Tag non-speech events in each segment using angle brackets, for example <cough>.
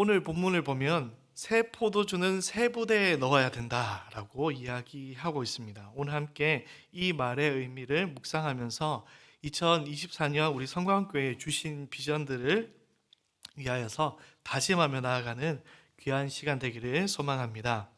오늘 본문을 보면 새 포도주는 새 부대에 넣어야 된다라고 이야기하고 있습니다. 오늘 함께 이 말의 의미를 묵상하면서 2024년 우리 성광교회에 주신 비전들을 위하여서 다짐하며 나아가는 귀한 시간 되기를 소망합니다.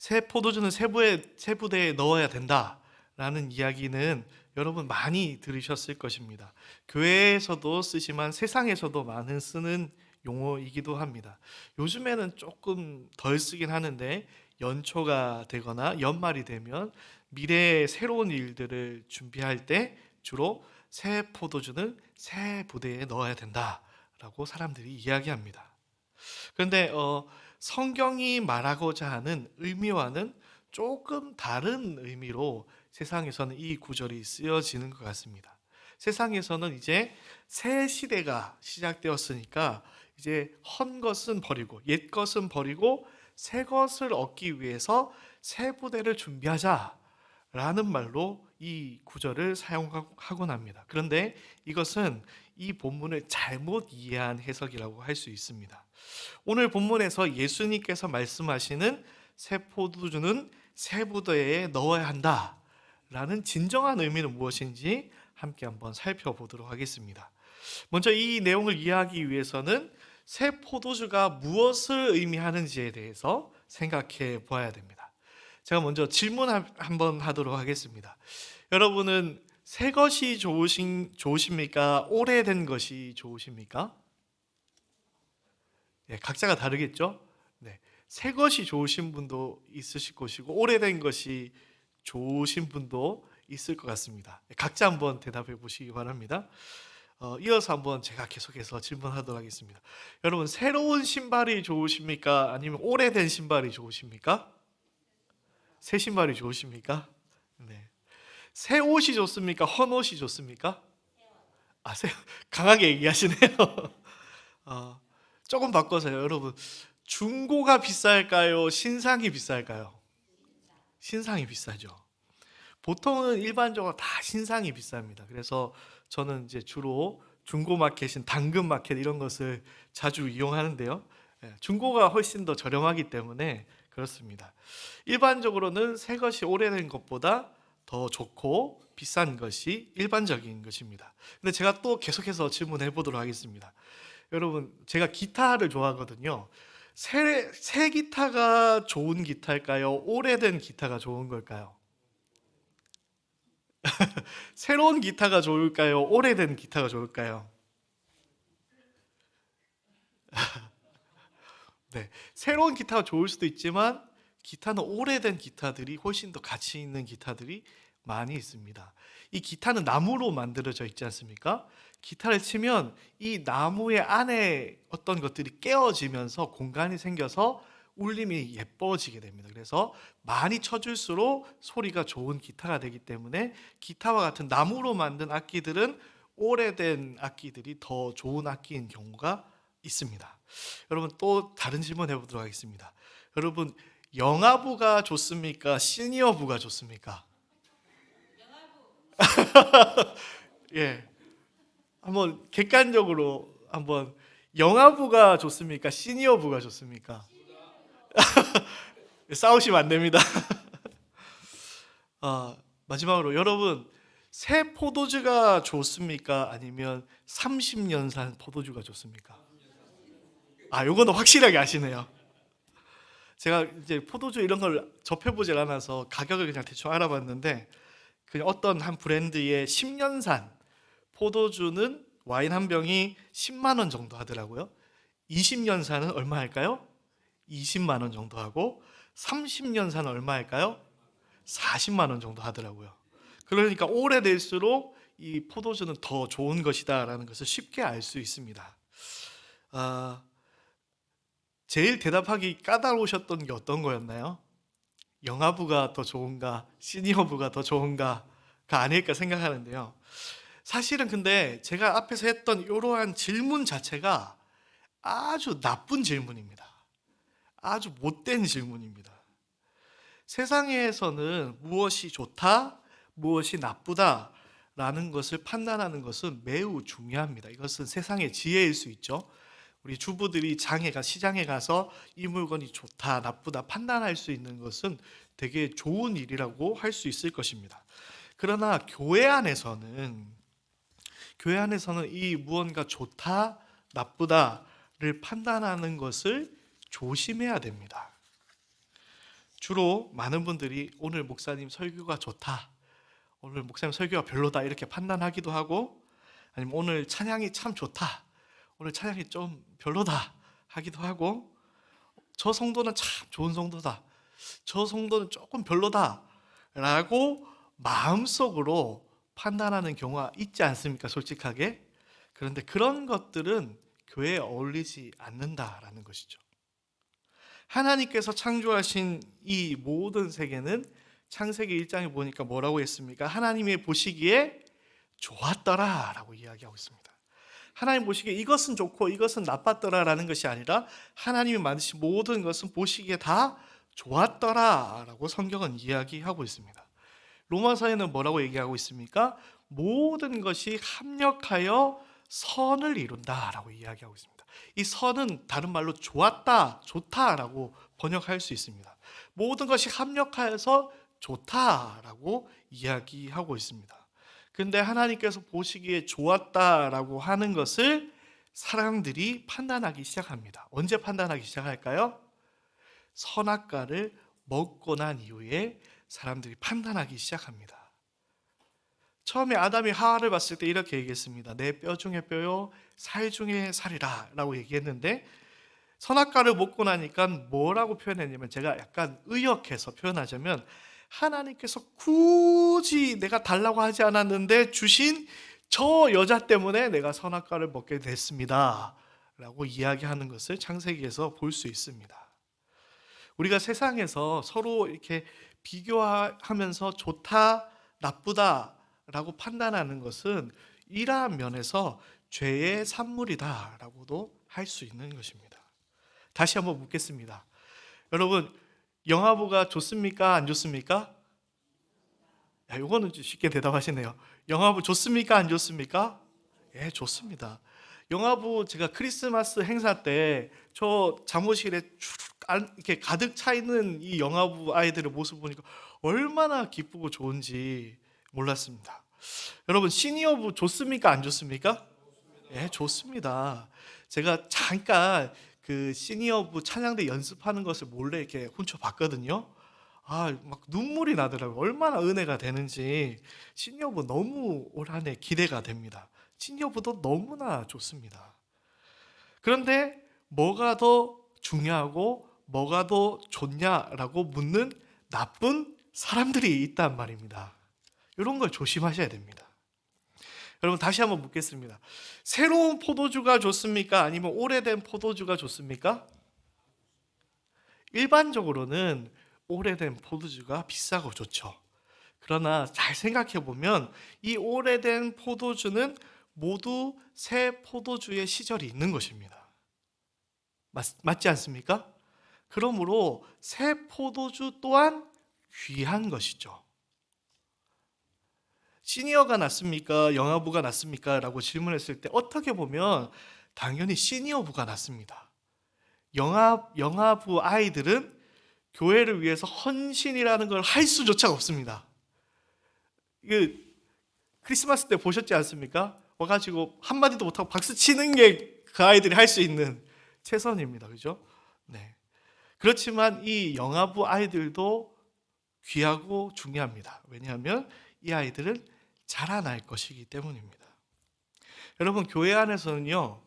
새 포도주는 새 부에 새 부대에 넣어야 된다라는 이야기는 여러분 많이 들으셨을 것입니다. 교회에서도 쓰지만 세상에서도 많은 쓰는 용어이기도 합니다. 요즘에는 조금 덜 쓰긴 하는데 연초가 되거나 연말이 되면 미래의 새로운 일들을 준비할 때 주로 새 포도주는 새 부대에 넣어야 된다라고 사람들이 이야기합니다. 그런데 어, 성경이 말하고자 하는 의미와는 조금 다른 의미로 세상에서는 이 구절이 쓰여지는 것 같습니다. 세상에서는 이제 새 시대가 시작되었으니까 이제 헌 것은 버리고 옛 것은 버리고 새 것을 얻기 위해서 새 부대를 준비하자라는 말로 이 구절을 사용하곤 합니다. 그런데 이것은 이 본문을 잘못 이해한 해석이라고 할 수 있습니다. 오늘 본문에서 예수님께서 말씀하시는 새 포도주는 새 부대에 넣어야 한다라는 진정한 의미는 무엇인지 함께 한번 살펴보도록 하겠습니다. 먼저 이 내용을 이해하기 위해서는 새 포도주가 무엇을 의미하는지에 대해서 생각해 보아야 됩니다. 제가 먼저 질문 한- 한번 하도록 하겠습니다. 여러분은 새 것이 좋으신 좋으십니까? 오래된 것이 좋으십니까? 예, 각자가 다르겠죠. 네, 새 것이 좋으신 분도 있으실 것이고 오래된 것이 좋으신 분도 있을 것 같습니다. 예, 각자 한번 대답해 보시기 바랍니다. 어, 이어서 한번 제가 계속해서 질문하도록 하겠습니다. 여러분 새로운 신발이 좋으십니까? 아니면 오래된 신발이 좋으십니까? 새 신발이 좋으십니까? 네. 새 옷이 좋습니까? 헌 옷이 좋습니까? 아, 새, <laughs> 강하게 얘기하시네요. <laughs> 어, 조금 바꿔서요, 여러분. 중고가 비쌀까요? 신상이 비쌀까요? 신상이 비싸죠. 보통은 일반적으로 다 신상이 비쌉니다. 그래서 저는 이제 주로 중고 마켓인 당근 마켓 이런 것을 자주 이용하는데요. 예, 중고가 훨씬 더 저렴하기 때문에 그렇습니다. 일반적으로는 새 것이 오래된 것보다 더 좋고 비싼 것이 일반적인 것입니다. 근데 제가 또 계속해서 질문해 보도록 하겠습니다. 여러분, 제가 기타를 좋아하거든요. 새, 새 기타가 좋은 기타일까요? 오래된 기타가 좋은 걸까요? <laughs> 새로운 기타가 좋을까요? 오래된 기타가 좋을까요? <laughs> 네, 새로운 기타가 좋을 수도 있지만 기타는 오래된 기타들이 훨씬 더 가치 있는 기타들이 많이 있습니다. 이 기타는 나무로 만들어져 있지 않습니까? 기타를 치면 이 나무의 안에 어떤 것들이 깨어지면서 공간이 생겨서 울림이 예뻐지게 됩니다. 그래서 많이 쳐줄수록 소리가 좋은 기타가 되기 때문에 기타와 같은 나무로 만든 악기들은 오래된 악기들이 더 좋은 악기인 경우가 있습니다. 여러분 또 다른 질문 해보도록 하겠습니다. 여러분 영아부가 좋습니까? 시니어부가 좋습니까? <laughs> 예, 한번 객관적으로 한번 영아부가 좋습니까? 시니어부가 좋습니까? <laughs> 싸우시면 안 됩니다. <laughs> 아, 마지막으로 여러분 새 포도주가 좋습니까? 아니면 30년 산 포도주가 좋습니까? 아, 요거는 확실하게 아시네요. 제가 이제 포도주 이런 걸 접해보질 않아서 가격을 그냥 대충 알아봤는데 그냥 어떤 한 브랜드의 10년 산 포도주는 와인 한 병이 10만 원 정도 하더라고요. 20년 산은 얼마 할까요? 20만 원 정도 하고 30년산은 얼마 할까요? 40만 원 정도 하더라고요. 그러니까 오래될수록 이 포도주는 더 좋은 것이다라는 것을 쉽게 알 수 있습니다. 아, 제일 대답하기 까다로우셨던 게 어떤 거였나요? 영아부가 더 좋은가, 시니어부가 더 좋은가가 아닐까 생각하는데요. 사실은 근데 제가 앞에서 했던 이러한 질문 자체가 아주 나쁜 질문입니다. 아주 못된 질문입니다. 세상에서는 무엇이 좋다, 무엇이 나쁘다 라는 것을 판단하는 것은 매우 중요합니다. 이것은 세상의 지혜일 수 있죠. 우리 주부들이 장에가 시장에 가서 이 물건이 좋다, 나쁘다 판단할 수 있는 것은 되게 좋은 일이라고 할 수 있을 것입니다. 그러나 교회 안에서는 교회 안에서는 이 무언가 좋다, 나쁘다를 판단하는 것을 조심해야 됩니다. 주로 많은 분들이 오늘 목사님 설교가 좋다, 오늘 목사님 설교가 별로다 이렇게 판단하기도 하고 아니면 오늘 찬양이 참 좋다, 오늘 찬양이 좀 별로다 하기도 하고 저 성도는 참 좋은 성도다, 저 성도는 조금 별로다 라고 마음속으로 판단하는 경우가 있지 않습니까? 솔직하게. 그런데 그런 것들은 교회에 어울리지 않는다라는 것이죠. 하나님께서 창조하신 이 모든 세계는 창세기 1장에 보니까 뭐라고 했습니까? 하나님이 보시기에 좋았더라라고 이야기하고 있습니다. 하나님 보시기에 이것은 좋고 이것은 나빴더라라는 것이 아니라 하나님이 만드신 모든 것은 보시기에 다 좋았더라라고 성경은 이야기하고 있습니다. 로마서에는 뭐라고 얘기하고 있습니까? 모든 것이 합력하여 선을 이룬다라고 이야기하고 있습니다. 이 선은 다른 말로 좋았다, 좋다라고 번역할 수 있습니다. 모든 것이 합력하여서 좋다라고 이야기하고 있습니다. 근데 하나님께서 보시기에 좋았다라고 하는 것을 사람들이 판단하기 시작합니다. 언제 판단하기 시작할까요? 선악과를 먹고 난 이후에 사람들이 판단하기 시작합니다. 처음에 아담이 하와를 봤을 때 이렇게 얘기했습니다. 내 뼈 중에 뼈요, 살 중에 살이라 라고 얘기했는데 선악과를 먹고 나니까 뭐라고 표현했냐면 제가 약간 의역해서 표현하자면 하나님께서 굳이 내가 달라고 하지 않았는데 주신 저 여자 때문에 내가 선악과를 먹게 됐습니다. 라고 이야기하는 것을 창세기에서 볼 수 있습니다. 우리가 세상에서 서로 이렇게 비교하면서 좋다, 나쁘다 라고 판단하는 것은 이러한 면에서 죄의 산물이다라고도 할 수 있는 것입니다. 다시 한번 묻겠습니다. 여러분, 영화부가 좋습니까? 안 좋습니까? 야, 이거는 쉽게 대답하시네요. 영화부 좋습니까? 안 좋습니까? 예, 좋습니다. 영화부 제가 크리스마스 행사 때 저 잠옷실에 이렇게 가득 차 있는 이 영화부 아이들의 모습 보니까 얼마나 기쁘고 좋은지 몰랐습니다. 여러분 시니어부 좋습니까? 안 좋습니까? 예, 좋습니다. 제가 잠깐 그 시니어부 찬양대 연습하는 것을 몰래 이렇게 훔쳐 봤거든요. 아, 막 눈물이 나더라고요. 얼마나 은혜가 되는지 시니어부 너무 올 한 해 기대가 됩니다. 시니어부도 너무나 좋습니다. 그런데 뭐가 더 중요하고 뭐가 더 좋냐라고 묻는 나쁜 사람들이 있단 말입니다. 이런 걸 조심하셔야 됩니다. 여러분 다시 한번 묻겠습니다. 새로운 포도주가 좋습니까? 아니면 오래된 포도주가 좋습니까? 일반적으로는 오래된 포도주가 비싸고 좋죠. 그러나 잘 생각해 보면 이 오래된 포도주는 모두 새 포도주의 시절이 있는 것입니다. 맞, 맞지 않습니까? 그러므로 새 포도주 또한 귀한 것이죠. 시니어가 낫습니까? 영아부가 낫습니까? 라고 질문했을 때 어떻게 보면 당연히 시니어부가 낫습니다. 영아, 영아부 아이들은 교회를 위해서 헌신이라는 걸 할 수조차 없습니다. 그 크리스마스 때 보셨지 않습니까? 와가지고 한마디도 못하고 박수 치는 게 그 아이들이 할 수 있는 최선입니다. 그죠? 네. 그렇지만 이 영아부 아이들도 귀하고 중요합니다. 왜냐하면 이 아이들은 자라날 것이기 때문입니다. 여러분 교회 안에서는요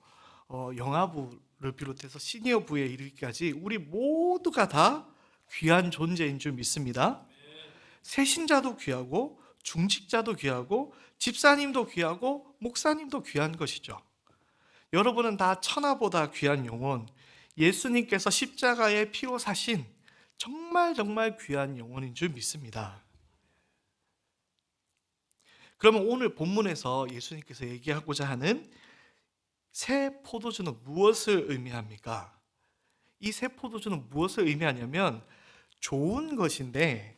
어, 영아부를 비롯해서 시니어부에 이르기까지 우리 모두가 다 귀한 존재인 줄 믿습니다. 세신자도 귀하고 중직자도 귀하고 집사님도 귀하고 목사님도 귀한 것이죠. 여러분은 다 천하보다 귀한 영혼, 예수님께서 십자가의 피로 사신 정말 정말 귀한 영혼인 줄 믿습니다. 그러면 오늘 본문에서 예수님께서 얘기하고자 하는 새 포도주는 무엇을 의미합니까? 이 새 포도주는 무엇을 의미하냐면 좋은 것인데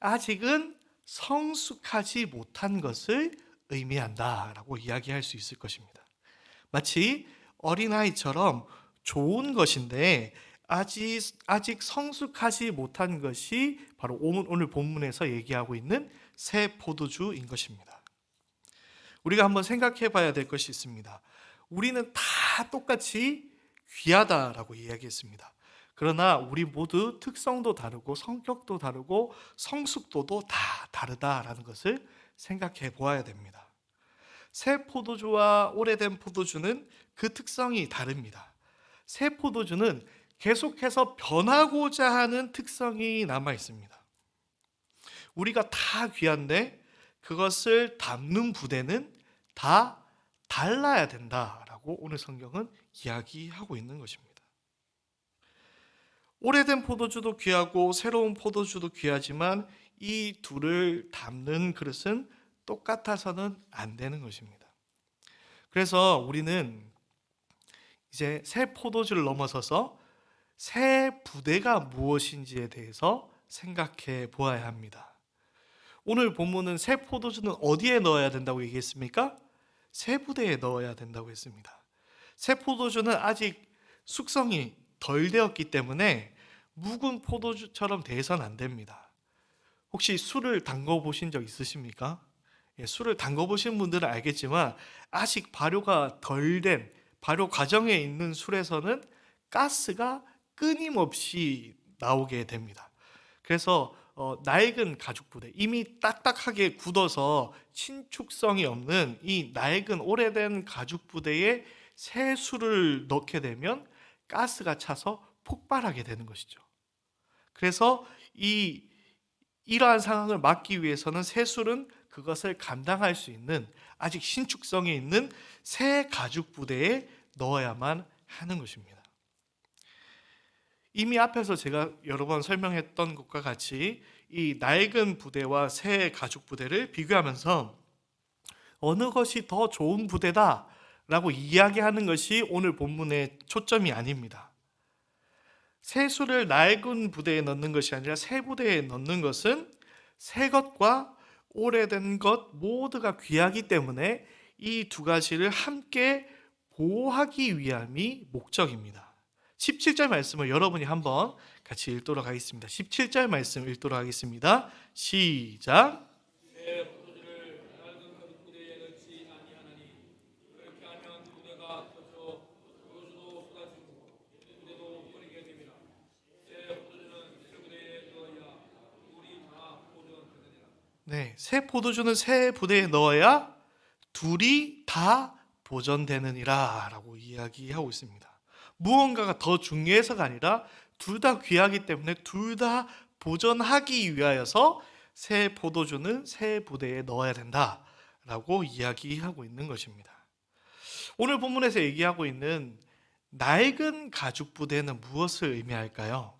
아직은 성숙하지 못한 것을 의미한다라고 이야기할 수 있을 것입니다. 마치 어린아이처럼 좋은 것인데 아직 아직 성숙하지 못한 것이 바로 오늘 본문에서 얘기하고 있는 새 포도주인 것입니다. 우리가 한번 생각해 봐야 될 것이 있습니다. 우리는 다 똑같이 귀하다라고 이야기했습니다. 그러나 우리 모두 특성도 다르고 성격도 다르고 성숙도도 다 다르다라는 것을 생각해 보아야 됩니다. 새 포도주와 오래된 포도주는 그 특성이 다릅니다. 새 포도주는 계속해서 변하고자 하는 특성이 남아 있습니다. 우리가 다 귀한데 그것을 담는 부대는 다 달라야 된다라고 오늘 성경은 이야기하고 있는 것입니다. 오래된 포도주도 귀하고 새로운 포도주도 귀하지만 이 둘을 담는 그릇은 똑같아서는 안 되는 것입니다. 그래서 우리는 이제 새 포도주를 넘어서서 새 부대가 무엇인지에 대해서 생각해 보아야 합니다. 오늘 본문은 새 포도주는 어디에 넣어야 된다고 얘기했습니까? 새 부대에 넣어야 된다고 했습니다. 새 포도주는 아직 숙성이 덜 되었기 때문에 묵은 포도주처럼 돼선 안 됩니다. 혹시 술을 담궈 보신 적 있으십니까? 예, 술을 담궈 보신 분들은 알겠지만 아직 발효가 덜 된 발효 과정에 있는 술에서는 가스가 끊임없이 나오게 됩니다. 그래서 어, 낡은 가죽 부대 이미 딱딱하게 굳어서 신축성이 없는 이 낡은 오래된 가죽 부대에 새 술을 넣게 되면 가스가 차서 폭발하게 되는 것이죠. 그래서 이 이러한 상황을 막기 위해서는 새 술은 그것을 감당할 수 있는 아직 신축성이 있는 새 가죽 부대에 넣어야만 하는 것입니다. 이미 앞에서 제가 여러 번 설명했던 것과 같이 이 낡은 부대와 새 가죽 부대를 비교하면서 어느 것이 더 좋은 부대다라고 이야기하는 것이 오늘 본문의 초점이 아닙니다. 새 수를 낡은 부대에 넣는 것이 아니라 새 부대에 넣는 것은 새 것과 오래된 것 모두가 귀하기 때문에 이 두 가지를 함께 보호하기 위함이 목적입니다. 17절 말씀을 여러분이 한번 같이 읽도록 하겠습니다. 17절 말씀 읽도록 하겠습니다. 시작. 네, 새 포도주는 새 부대에 넣어야 둘이 다 보존되느니라라고 이야기하고 있습니다. 무언가가 더 중요해서가 아니라 둘 다 귀하기 때문에 둘 다 보존하기 위하여서 새 포도주는 새 부대에 넣어야 된다라고 이야기하고 있는 것입니다. 오늘 본문에서 얘기하고 있는 낡은 가죽 부대는 무엇을 의미할까요?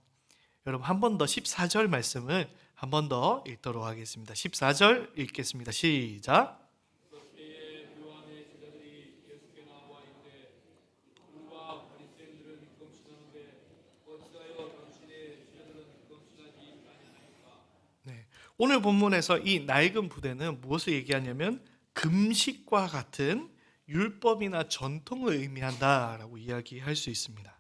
여러분 한 번 더 14절 말씀을 한 번 더 읽도록 하겠습니다. 14절 읽겠습니다. 시작. 네. 오늘 본문에서 이 낡은 부대는 무엇을 얘기하냐면 금식과 같은 율법이나 전통을 의미한다라고 이야기할 수 있습니다.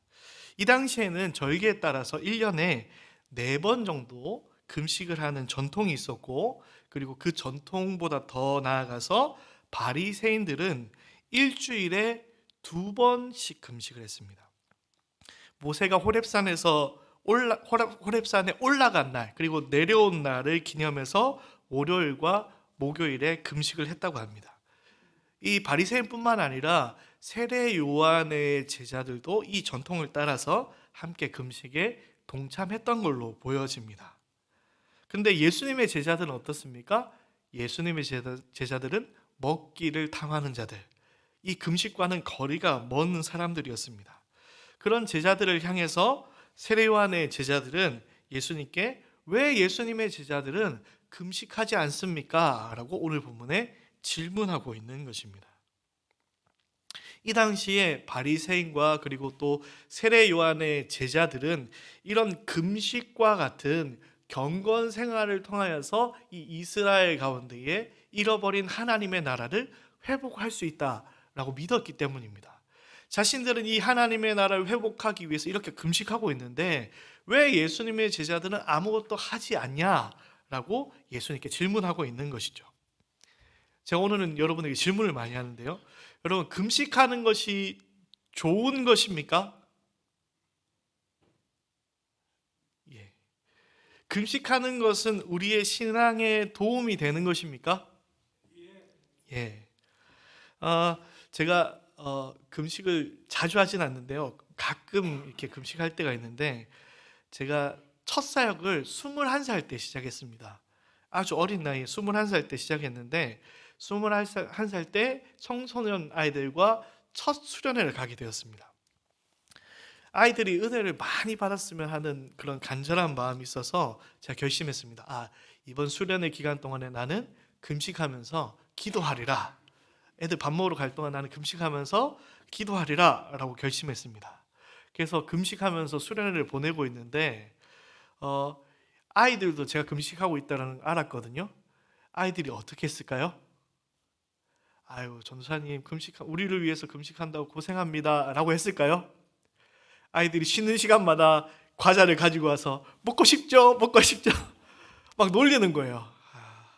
이 당시에는 절기에 따라서 1년에 네번 정도 금식을 하는 전통이 있었고 그리고 그 전통보다 더 나아가서 바리새인들은 일주일에 두 번씩 금식을 했습니다. 모세가 호렙산에서 올라, 호렙산에 올라간 날 그리고 내려온 날을 기념해서 월요일과 목요일에 금식을 했다고 합니다. 이 바리새인뿐만 아니라 세례 요한의 제자들도 이 전통을 따라서 함께 금식에 동참했던 걸로 보여집니다. 근데 예수님의 제자들은 어떻습니까? 예수님의 제자들은 먹기를 탐하는 자들, 이 금식과는 거리가 먼 사람들이었습니다. 그런 제자들을 향해서 세례요한의 제자들은 예수님께 왜 예수님의 제자들은 금식하지 않습니까? 라고 오늘 본문에 질문하고 있는 것입니다. 이 당시에 바리새인과 그리고 또 세례 요한의 제자들은 이런 금식과 같은 경건 생활을 통하여서 이 이스라엘 가운데에 잃어버린 하나님의 나라를 회복할 수 있다라고 믿었기 때문입니다. 자신들은 이 하나님의 나라를 회복하기 위해서 이렇게 금식하고 있는데 왜 예수님의 제자들은 아무것도 하지 않냐라고 예수님께 질문하고 있는 것이죠. 제가 오늘은 여러분에게 질문을 많이 하는데요. 여러분 금식하는 것이 좋은 것입니까? 예. 금식하는 것은 우리의 신앙에 도움이 되는 것입니까? 예. 어, 제가 어, 금식을 자주 하진 않는데요. 가끔 이렇게 금식할 때가 있는데 제가 첫 사역을 21살 때 시작했습니다. 아주 어린 나이에 21살 때 시작했는데 21살 때 청소년 아이들과 첫 수련회를 가게 되었습니다. 아이들이 은혜를 많이 받았으면 하는 그런 간절한 마음이 있어서 제가 결심했습니다. 아, 이번 수련회 기간 동안에 나는 금식하면서 기도하리라. 애들 밥 먹으러 갈 동안 나는 금식하면서 기도하리라 라고 결심했습니다. 그래서 금식하면서 수련회를 보내고 있는데 어, 아이들도 제가 금식하고 있다는 걸 알았거든요. 아이들이 어떻게 했을까요? 아유 전사님 금식 우리를 위해서 금식한다고 고생합니다라고 했을까요? 아이들이 쉬는 시간마다 과자를 가지고 와서 먹고 싶죠, 먹고 싶죠, <laughs> 막 놀리는 거예요. 아,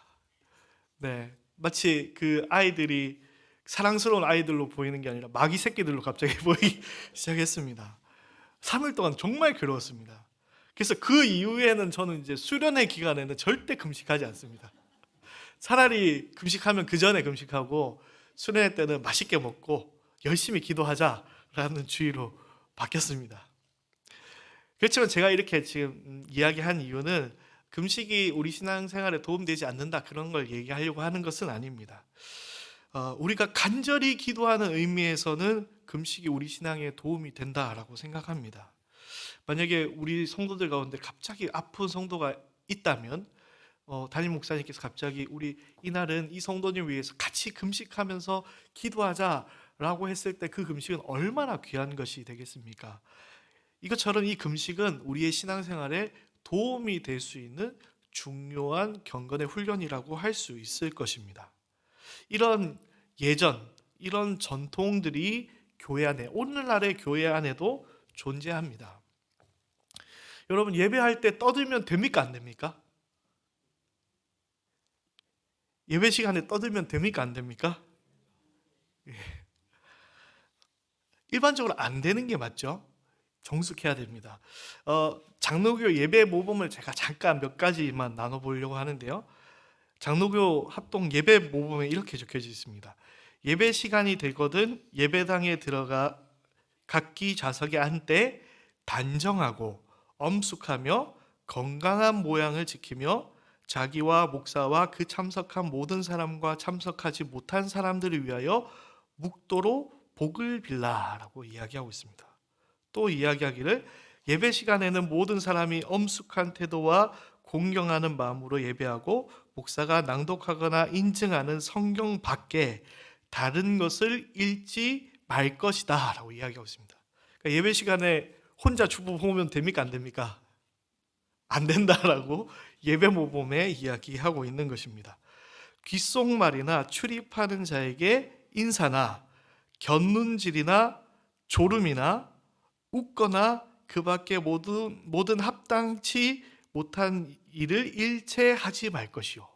네, 마치 그 아이들이 사랑스러운 아이들로 보이는 게 아니라 마귀 새끼들로 갑자기 <laughs> 보이기 시작했습니다. 3일 동안 정말 괴로웠습니다. 그래서 그 이후에는 저는 이제 수련회 기간에는 절대 금식하지 않습니다. 차라리 금식하면 그 전에 금식하고 수련회 때는 맛있게 먹고 열심히 기도하자라는 주의로 바뀌었습니다. 그렇지만 제가 이렇게 지금 이야기한 이유는 금식이 우리 신앙생활에 도움되지 않는다 그런 걸 얘기하려고 하는 것은 아닙니다. 어, 우리가 간절히 기도하는 의미에서는 금식이 우리 신앙에 도움이 된다라고 생각합니다. 만약에 우리 성도들 가운데 갑자기 아픈 성도가 있다면 어, 담임 목사님께서 갑자기 우리 이날은 이 성도님 위해서 같이 금식하면서 기도하자라고 했을 때 그 금식은 얼마나 귀한 것이 되겠습니까? 이것처럼 이 금식은 우리의 신앙생활에 도움이 될 수 있는 중요한 경건의 훈련이라고 할 수 있을 것입니다. 이런 예전, 이런 전통들이 교회 안에 오늘날의 교회 안에도 존재합니다. 여러분 예배할 때 떠들면 됩니까 안 됩니까? 예배 시간에 떠들면 됩니까 안 됩니까? 예. 일반적으로 안 되는 게 맞죠. 정숙해야 됩니다. 어, 장로교 예배 모범을 제가 잠깐 몇 가지만 나눠보려고 하는데요. 장로교 합동 예배 모범에 이렇게 적혀져 있습니다. 예배 시간이 되거든 예배당에 들어가 각기 좌석에 앉되 단정하고 엄숙하며 건강한 모양을 지키며 자기와 목사와 그 참석한 모든 사람과 참석하지 못한 사람들을 위하여 묵도로 복을 빌라라고 이야기하고 있습니다. 또 이야기하기를 예배 시간에는 모든 사람이 엄숙한 태도와 공경하는 마음으로 예배하고 목사가 낭독하거나 인증하는 성경 밖에 다른 것을 읽지 말 것이다 라고 이야기하고 있습니다. 그러니까 예배 시간에 혼자 주부 보면 됩니까 안 됩니까? 안 된다라고 <laughs> 예배 모범에 이야기하고 있는 것입니다. 귓속말이나 출입하는 자에게 인사나 곁눈질이나 졸음이나 웃거나 그 밖에 모든, 모든 합당치 못한 일을 일체 하지 말 것이요.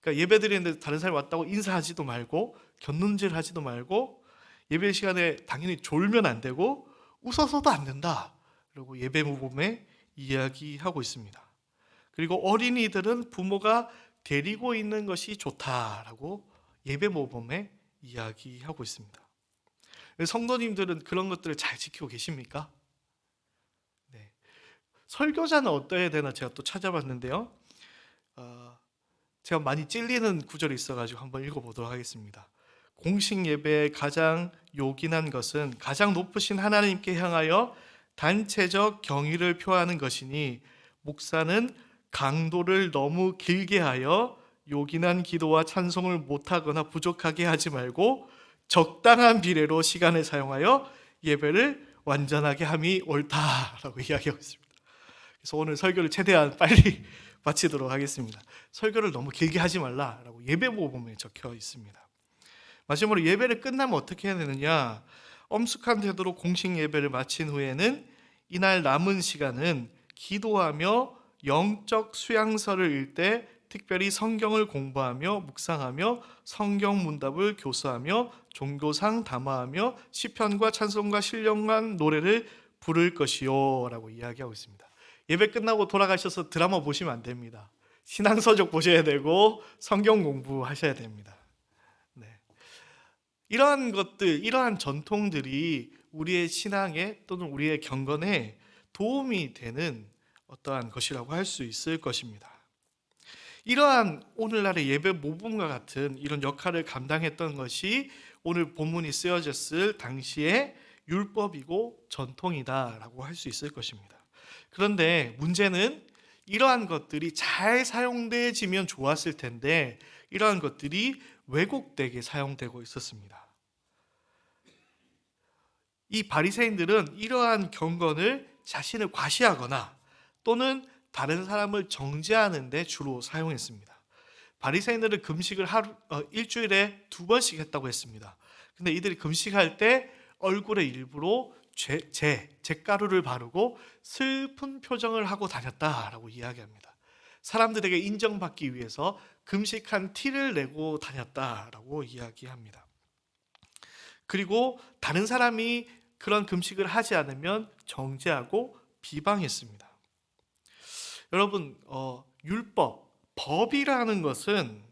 그러니까 예배 드리는데 다른 사람이 왔다고 인사하지도 말고 곁눈질 하지도 말고 예배 시간에 당연히 졸면 안 되고 웃어서도 안 된다. 그리고 예배 모범에 이야기하고 있습니다. 그리고 어린이들은 부모가 데리고 있는 것이 좋다라고 예배 모범에 이야기하고 있습니다. 성도님들은 그런 것들을 잘 지키고 계십니까? 네. 설교자는 어떠해야 되나 제가 또 찾아봤는데요. 어, 제가 많이 찔리는 구절이 있어가지고 한번 읽어보도록 하겠습니다. 공식 예배의 가장 요긴한 것은 가장 높으신 하나님께 향하여 단체적 경의를 표하는 것이니 목사는 강도를 너무 길게 하여 요긴한 기도와 찬송을 못하거나 부족하게 하지 말고 적당한 비례로 시간을 사용하여 예배를 완전하게 함이 옳다라고 <laughs> 이야기하고 있습니다. 그래서 오늘 설교를 최대한 빨리 마치도록 하겠습니다. 설교를 너무 길게 하지 말라라고 예배 모범에 적혀 있습니다. 마지막으로 예배를 끝나면 어떻게 해야 되느냐? 엄숙한 태도로 공식 예배를 마친 후에는 이날 남은 시간은 기도하며 영적 수양서를 읽되 특별히 성경을 공부하며 묵상하며 성경 문답을 교수하며 종교상 담화하며 시편과 찬송과 신령한 노래를 부를 것이요라고 이야기하고 있습니다. 예배 끝나고 돌아가셔서 드라마 보시면 안 됩니다. 신앙서적 보셔야 되고 성경 공부하셔야 됩니다. 네. 이러한 것들, 이러한 전통들이 우리의 신앙에 또는 우리의 경건에 도움이 되는 어떠한 것이라고 할 수 있을 것입니다. 이러한 오늘날의 예배 모범과 같은 이런 역할을 감당했던 것이 오늘 본문이 쓰여졌을 당시의 율법이고 전통이다라고 할 수 있을 것입니다. 그런데 문제는 이러한 것들이 잘 사용되어지면 좋았을 텐데 이러한 것들이 왜곡되게 사용되고 있었습니다. 이 바리새인들은 이러한 경건을 자신을 과시하거나 또는 다른 사람을 정죄하는 데 주로 사용했습니다. 바리새인들은 금식을 하루 어, 일주일에 두 번씩 했다고 했습니다. 근데 이들이 금식할 때 얼굴에 일부러 제, 제, 잿가루를 바르고 슬픈 표정을 하고 다녔다라고 이야기합니다. 사람들에게 인정받기 위해서 금식한 티를 내고 다녔다라고 이야기합니다. 그리고 다른 사람이 그런 금식을 하지 않으면 정죄하고 비방했습니다. 여러분, 어, 율법, 법이라는 것은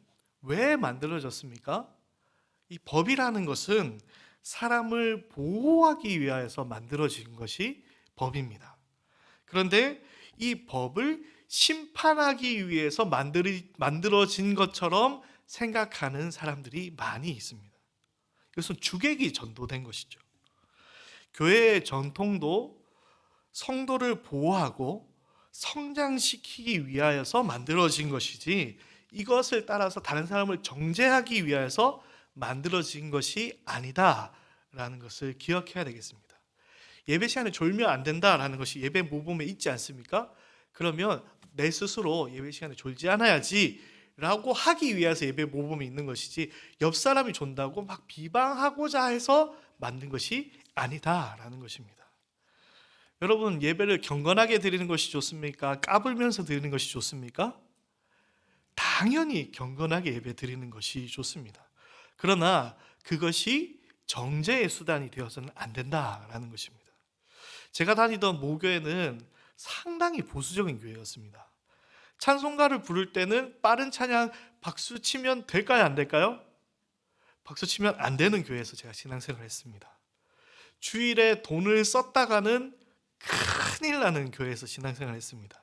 왜 만들어졌습니까? 이 법이라는 것은 사람을 보호하기 위하여서 만들어진 것이 법입니다. 그런데 이 법을 심판하기 위해서 만들이, 만들어진 것처럼 생각하는 사람들이 많이 있습니다. 이것은 주객이 전도된 것이죠. 교회의 전통도 성도를 보호하고 성장시키기 위하여서 만들어진 것이지 이것을 따라서 다른 사람을 정죄하기 위하여서 만들어진 것이 아니다 라는 것을 기억해야 되겠습니다. 예배 시간에 졸면 안 된다라는 것이 예배 모범에 있지 않습니까? 그러면 내 스스로 예배 시간에 졸지 않아야지 라고 하기 위해서 예배 모범이 있는 것이지 옆 사람이 존다고 막 비방하고자 해서 만든 것이 아니다라는 것입니다. 여러분 예배를 경건하게 드리는 것이 좋습니까? 까불면서 드리는 것이 좋습니까? 당연히 경건하게 예배 드리는 것이 좋습니다. 그러나 그것이 정죄의 수단이 되어서는 안 된다라는 것입니다. 제가 다니던 모교회는 상당히 보수적인 교회였습니다. 찬송가를 부를 때는 빠른 찬양 박수 치면 될까요? 안 될까요? 박수 치면 안 되는 교회에서 제가 신앙생활을 했습니다. 주일에 돈을 썼다가는 큰일 나는 교회에서 신앙생활을 했습니다.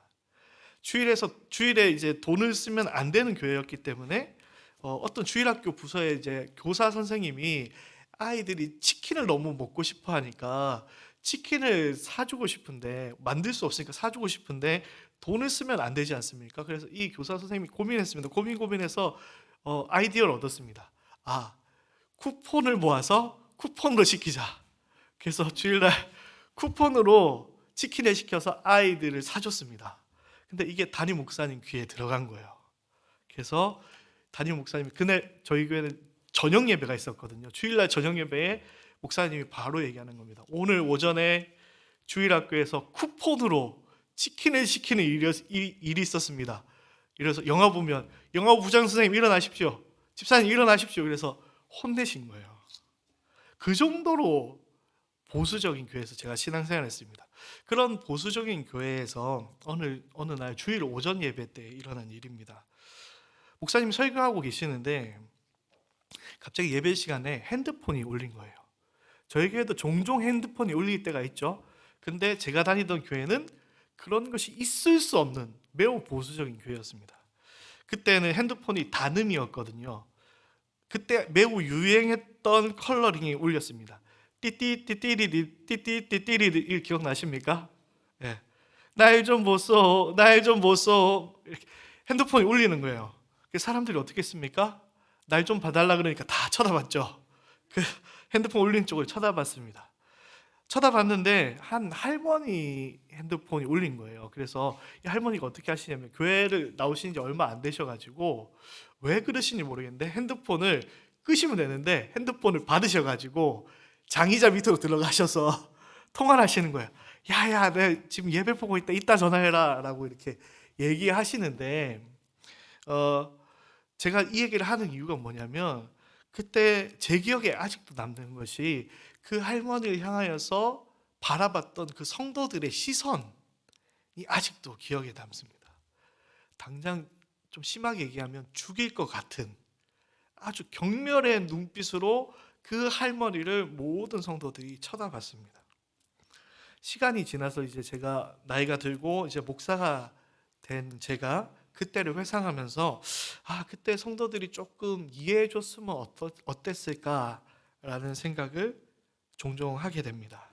주일에서 주일에 이제 돈을 쓰면 안 되는 교회였기 때문에 어, 떤 주일학교 부서에 이제 교사 선생님이 아이들이 치킨을 너무 먹고 싶어 하니까 치킨을 사주고 싶은데 만들 수 없으니까 사주고 싶은데 돈을 쓰면 안 되지 않습니까? 그래서 이 교사 선생님이 고민했습니다. 고민 고민해서 어, 아이디어를 얻었습니다. 아 쿠폰을 모아서 쿠폰으로 시키자. 그래서 주일날 쿠폰으로 치킨을 시켜서 아이들을 사줬습니다. 근데 이게 담임 목사님 귀에 들어간 거예요. 그래서 담임 목사님이 그날 저희 교회는 저녁 예배가 있었거든요. 주일날 저녁 예배에 목사님이 바로 얘기하는 겁니다. 오늘 오전에 주일 학교에서 쿠폰으로 치킨을 시키는 일이, 일이 있었습니다. 이래서 영화 보면 영화 부장 선생님 일어나십시오. 집사님 일어나십시오. 그래서 혼내신 거예요. 그 정도로 보수적인 교회에서 제가 신앙생활했습니다. 그런 보수적인 교회에서 어느 어느 날 주일 오전 예배 때 일어난 일입니다. 목사님 설교하고 계시는데 갑자기 예배 시간에 핸드폰이 울린 거예요. 저희 교회도 종종 핸드폰이 울릴 때가 있죠. 근데 제가 다니던 교회는 그런 것이 있을 수 없는 매우 보수적인 교회였습니다. 그때는 핸드폰이 단음이었거든요. 그때 매우 유행했던 컬러링이 울렸습니다. 띠띠띠띠리리 이 기억나십니까? 예. 날 좀 보소, 날 좀 보소. 핸드폰이 울리는 거예요. 사람들이 어떻게 했습니까? 날 좀 봐달라 그러니까 다 쳐다봤죠. 그 핸드폰 울린 쪽을 쳐다봤습니다. 쳐다봤는데 한 할머니 핸드폰이 울린 거예요. 그래서 이 할머니가 어떻게 하시냐면 교회를 나오신 지 얼마 안 되셔가지고 왜 그러신지 모르겠는데 핸드폰을 끄시면 되는데 핸드폰을 받으셔가지고 장의자 밑으로 들어가셔서 <laughs> 통화를 하시는 거예요. 야야, 내 지금 예배 보고 있다. 이따 전화해라 라고 이렇게 얘기하시는데 어 제가 이 얘기를 하는 이유가 뭐냐면 그때 제 기억에 아직도 남는 것이 그 할머니를 향하여서 바라봤던 그 성도들의 시선이 아직도 기억에 남습니다. 당장 좀 심하게 얘기하면 죽일 것 같은 아주 경멸의 눈빛으로 그 할머니를 모든 성도들이 쳐다봤습니다. 시간이 지나서 이제 제가 나이가 들고 이제 목사가 된 제가 그때를 회상하면서 아 그때 성도들이 조금 이해해 줬으면 어떠, 어땠을까라는 생각을 종종 하게 됩니다.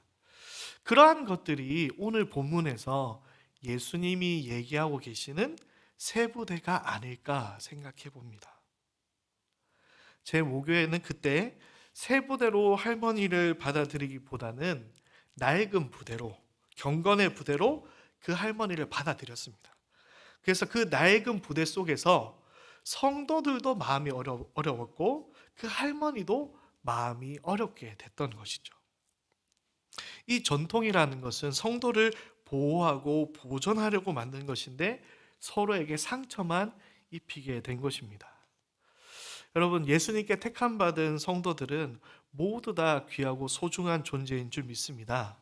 그러한 것들이 오늘 본문에서 예수님이 얘기하고 계시는 세부대가 아닐까 생각해 봅니다. 제 모교에는 그때 세부대로 할머니를 받아들이기보다는 낡은 부대로 경건의 부대로 그 할머니를 받아들였습니다. 그래서 그 낡은 부대 속에서 성도들도 마음이 어려, 어려웠고 그 할머니도 마음이 어렵게 됐던 것이죠. 이 전통이라는 것은 성도를 보호하고 보존하려고 만든 것인데 서로에게 상처만 입히게 된 것입니다. 여러분, 예수님께 택함 받은 성도들은 모두 다 귀하고 소중한 존재인 줄 믿습니다.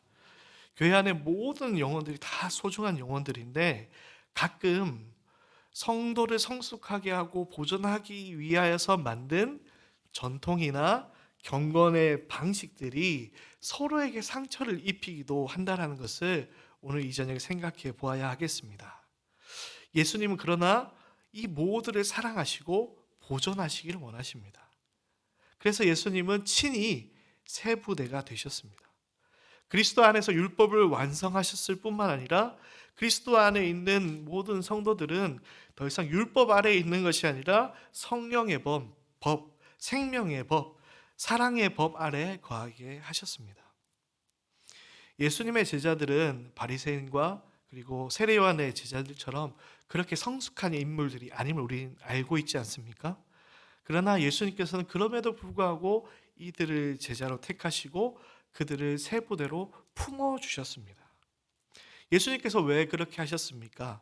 교회 안에 모든 영혼들이 다 소중한 영혼들인데 가끔 성도를 성숙하게 하고 보존하기 위하여서 만든 전통이나 경건의 방식들이 서로에게 상처를 입히기도 한다는 것을 오늘 이 저녁에 생각해 보아야 하겠습니다. 예수님은 그러나 이 모두를 사랑하시고 보존하시기를 원하십니다. 그래서 예수님은 친히 세 부대가 되셨습니다. 그리스도 안에서 율법을 완성하셨을 뿐만 아니라 그리스도 안에 있는 모든 성도들은 더 이상 율법 아래에 있는 것이 아니라 성령의 법, 법, 생명의 법, 사랑의 법 아래에 거하게 하셨습니다. 예수님의 제자들은 바리새인과 그리고 세례요한의 제자들처럼 그렇게 성숙한 인물들이 아님을 우리는 알고 있지 않습니까? 그러나 예수님께서는 그럼에도 불구하고 이들을 제자로 택하시고 그들을 세 부대로 품어 주셨습니다. 예수님께서 왜 그렇게 하셨습니까?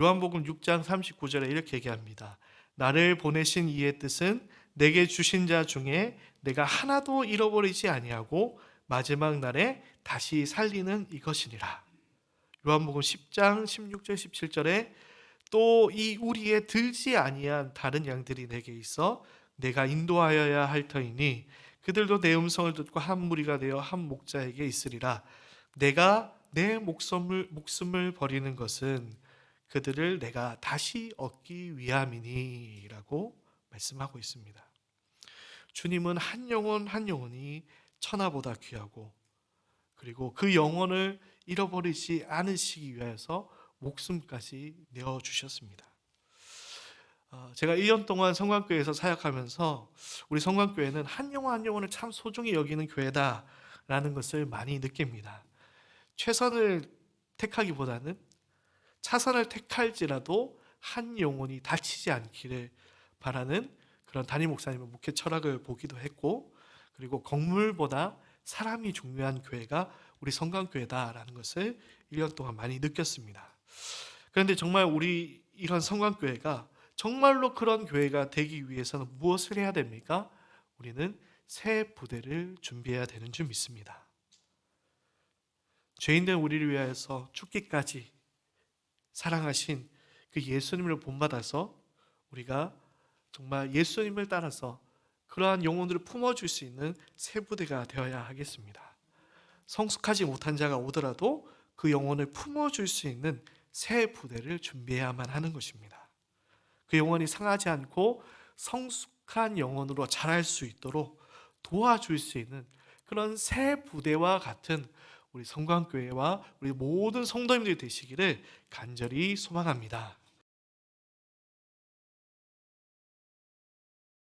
요한복음 6장 39절에 이렇게 얘기합니다. 나를 보내신 이의 뜻은 내게 주신 자 중에 내가 하나도 잃어버리지 아니하고 마지막 날에 다시 살리는 이것이니라. 요한복음 10장 16절 17절에 또 이 우리에 들지 아니한 다른 양들이 내게 있어 내가 인도하여야 할 터이니 그들도 내 음성을 듣고 한 무리가 되어 한 목자에게 있으리라. 내가 내 목숨을 목숨을 버리는 것은 그들을 내가 다시 얻기 위함이니 라고 말씀하고 있습니다. 주님은 한 영혼 한 영혼이 천하보다 귀하고 그리고 그 영혼을 잃어버리지 않으시기 위해서 목숨까지 내어 주셨습니다. 어, 제가 1년 동안 성관교회에서 사역하면서 우리 성관교회는 한 영혼 한 영혼을 참 소중히 여기는 교회다라는 것을 많이 느낍니다. 최선을 택하기보다는 차선을 택할지라도 한 영혼이 다치지 않기를 바라는 그런 담임 목사님의 목회 철학을 보기도 했고 그리고 건물보다 사람이 중요한 교회가 우리 성관교회다라는 것을 1년 동안 많이 느꼈습니다. 그런데 정말 우리 이런 성관교회가 정말로 그런 교회가 되기 위해서는 무엇을 해야 됩니까? 우리는 새 부대를 준비해야 되는 줄 믿습니다. 죄인된 우리를 위하여서 죽기까지 사랑하신 그 예수님을 본받아서 우리가 정말 예수님을 따라서 그러한 영혼들을 품어줄 수 있는 새 부대가 되어야 하겠습니다. 성숙하지 못한 자가 오더라도 그 영혼을 품어줄 수 있는 새 부대를 준비해야만 하는 것입니다. 그 영혼이 상하지 않고 성숙한 영혼으로 자랄 수 있도록 도와줄 수 있는 그런 새 부대와 같은 우리 성광교회와 우리 모든 성도님들이 되시기를 간절히 소망합니다.